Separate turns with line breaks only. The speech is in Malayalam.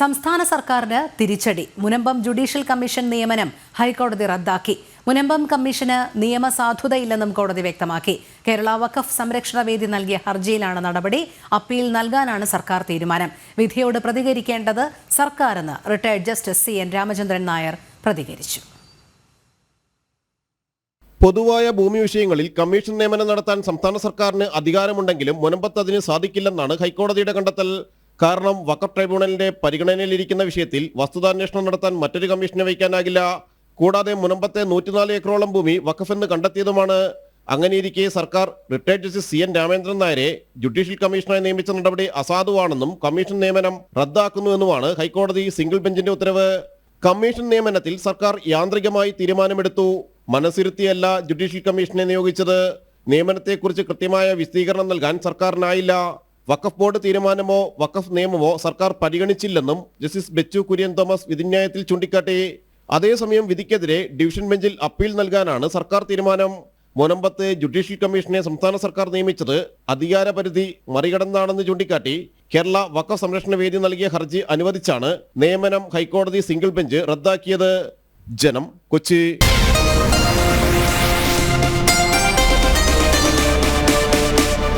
സംസ്ഥാന സർക്കാരിന് തിരിച്ചടി. മുനമ്പം ജുഡീഷ്യൽ കമ്മീഷൻ നിയമനം ഹൈക്കോടതി റദ്ദാക്കി. മുനമ്പം കമ്മീഷന് നിയമസാധുതയില്ലെന്നും കോടതി വ്യക്തമാക്കി. കേരള വഖഫ് സംരക്ഷണ വേദി നൽകിയ ഹർജിയിലാണ് നടപടി. അപ്പീൽ നൽകാനാണ് സർക്കാർ തീരുമാനം. വിധിയോട് പ്രതികരിക്കേണ്ടത് സർക്കാരെന്ന് retired justice C N Ramachandran Nair പ്രതികരിച്ചു.
പൊതുവായ ഭൂമി വിഷയങ്ങളിൽ കമ്മീഷൻ നിയമനം നടത്താൻ സംസ്ഥാന സർക്കാരിന് അധികാരമുണ്ടെങ്കിലും മുനമ്പത്ത് അതിന് സാധിക്കില്ലെന്നാണ് ഹൈക്കോടതിയുടെ കണ്ടെത്തൽ. കാരണം വഖഫ് ട്രൈബ്യൂണലിന്റെ പരിഗണനയിലിരിക്കുന്ന വിഷയത്തിൽ വസ്തുതാന്വേഷണം നടത്താൻ മറ്റൊരു കമ്മീഷനെ വയ്ക്കാനാകില്ല. കൂടാതെ മുനമ്പത്തെ നൂറ്റിനാല് ഏക്കറോളം ഭൂമി വഖഫ് എന്ന് കണ്ടെത്തിയതുമാണ്. അങ്ങനെയിരിക്കെ സർക്കാർ retired justice C N Ramendran നായരെ ജുഡീഷ്യൽ കമ്മീഷണറായി നിയമിച്ച നടപടി അസാധുവാണെന്നും കമ്മീഷൻ നിയമനം റദ്ദാക്കുന്നുവെന്നുമാണ് ഹൈക്കോടതി സിംഗിൾ ബെഞ്ചിന്റെ ഉത്തരവ്. കമ്മീഷൻ നിയമനത്തിൽ സർക്കാർ യാന്ത്രികമായി തീരുമാനമെടുത്തു. മനസ്സിരുത്തിയല്ല ജുഡീഷ്യൽ കമ്മീഷനെ നിയോഗിച്ചത്. നിയമനത്തെക്കുറിച്ച് കൃത്യമായ വിശദീകരണം നൽകാൻ സർക്കാരിനായില്ല. വഖഫ് ബോർഡ് തീരുമാനമോ വഖഫ് നിയമമോ സർക്കാർ പരിഗണിച്ചില്ലെന്നും ജസ്റ്റിസ് ബെച്ചു കുര്യൻ തോമസ് വിധിന്യായത്തിൽ ചൂണ്ടിക്കാട്ടി അതേസമയം വിധിക്കെതിരെ ഡിവിഷൻ ബെഞ്ചിൽ അപ്പീൽ നൽകാനാണ് സർക്കാർ തീരുമാനം. മുനമ്പത്ത് ജുഡീഷ്യൽ കമ്മീഷനെ സംസ്ഥാന സർക്കാർ നിയമിച്ചത് അധികാരപരിധി മറികടന്നാണെന്ന് ചൂണ്ടിക്കാട്ടി കേരള വഖഫ് സംരക്ഷണ വേദി നൽകിയ ഹർജി അനുവദിച്ചാണ് നിയമനം ഹൈക്കോടതി സിംഗിൾ ബെഞ്ച് റദ്ദാക്കിയത്. ജനം കൊച്ചി.